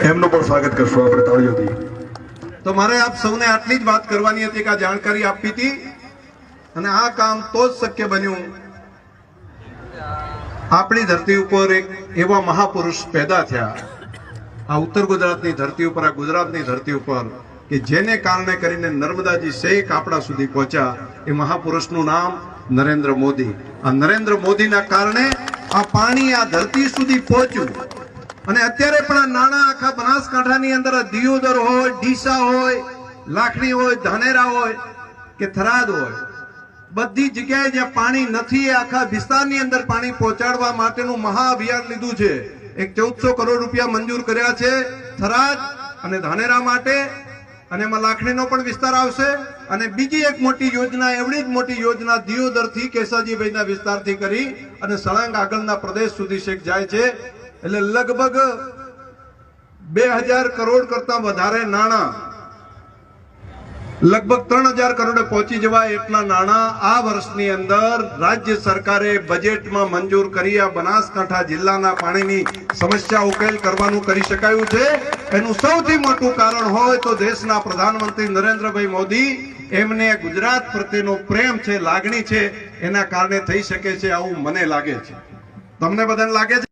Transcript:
એમનું પણ સ્વાગત કરશું. આપણે તાળીઓથી તો મારે આપ સૌને આટલી જ વાત કરવાની હતી કે આ જાણકારી આપી હતી અને આ કામ તો જ શક્ય બન્યું. આપણી ધરતી ઉપર એક એવા મહાપુરુષ પેદા થયા. આ ઉત્તર ગુજરાતની ધરતી ઉપર, આ ગુજરાતની ધરતી ઉપર કે જેને કારણે કરીને નર્મદાજી શેખ આપણા સુધી પહોંચ્યા એ મહાપુરુષનું નામ નરેન્દ્ર મોદી. આ નરેન્દ્ર મોદીના કારણે આ પાણી આ ધરતી સુધી પહોંચ્યું. અને અત્યારે પણ આ નાણાં આખા અંદર દિયોદર હોય, ડીસા હોય, લાખણી હોય, ધાનેરા હોય કે થરાદ હોય, બધી જગ્યાએ જ્યાં પાણી નથી આખા વિસ્તારની અંદર પાણી પહોંચાડવા માટેનું મહાઅભિયાન લીધું છે. એક ચૌદસો કરોડ રૂપિયા મંજૂર કર્યા છે થરાદ અને ધાનેરા માટે. અને એમાં લાખણીનો પણ વિસ્તાર આવશે. અને બીજી એક મોટી યોજના, એવડી જ મોટી યોજના દિયોદરથી કેસાજીભાઈના વિસ્તારથી કરી અને સળંગ આગળના પ્રદેશ સુધી શેખ જાય છે. એટલે લગભગ બે હજાર કરોડ કરતા વધારે નાણાં. લગભગ ત્રણ હજાર કરોડે પહોંચી જવાય એટલા નાણાં આ વર્ષની અંદર રાજ્ય સરકારે બજેટમાં મંજૂર કરી આ બનાસકાંઠા જિલ્લાના પાણીની સમસ્યા ઉકેલ કરવાનું કરી શકાયું છે. એનું સૌથી મોટું કારણ હોય તો દેશના પ્રધાનમંત્રી નરેન્દ્રભાઈ મોદી એમને ગુજરાત પ્રત્યેનો પ્રેમ છે, લાગણી છે, એના કારણે થઈ શકે છે, આવું મને લાગે છે. તમને બધાને લાગે છે?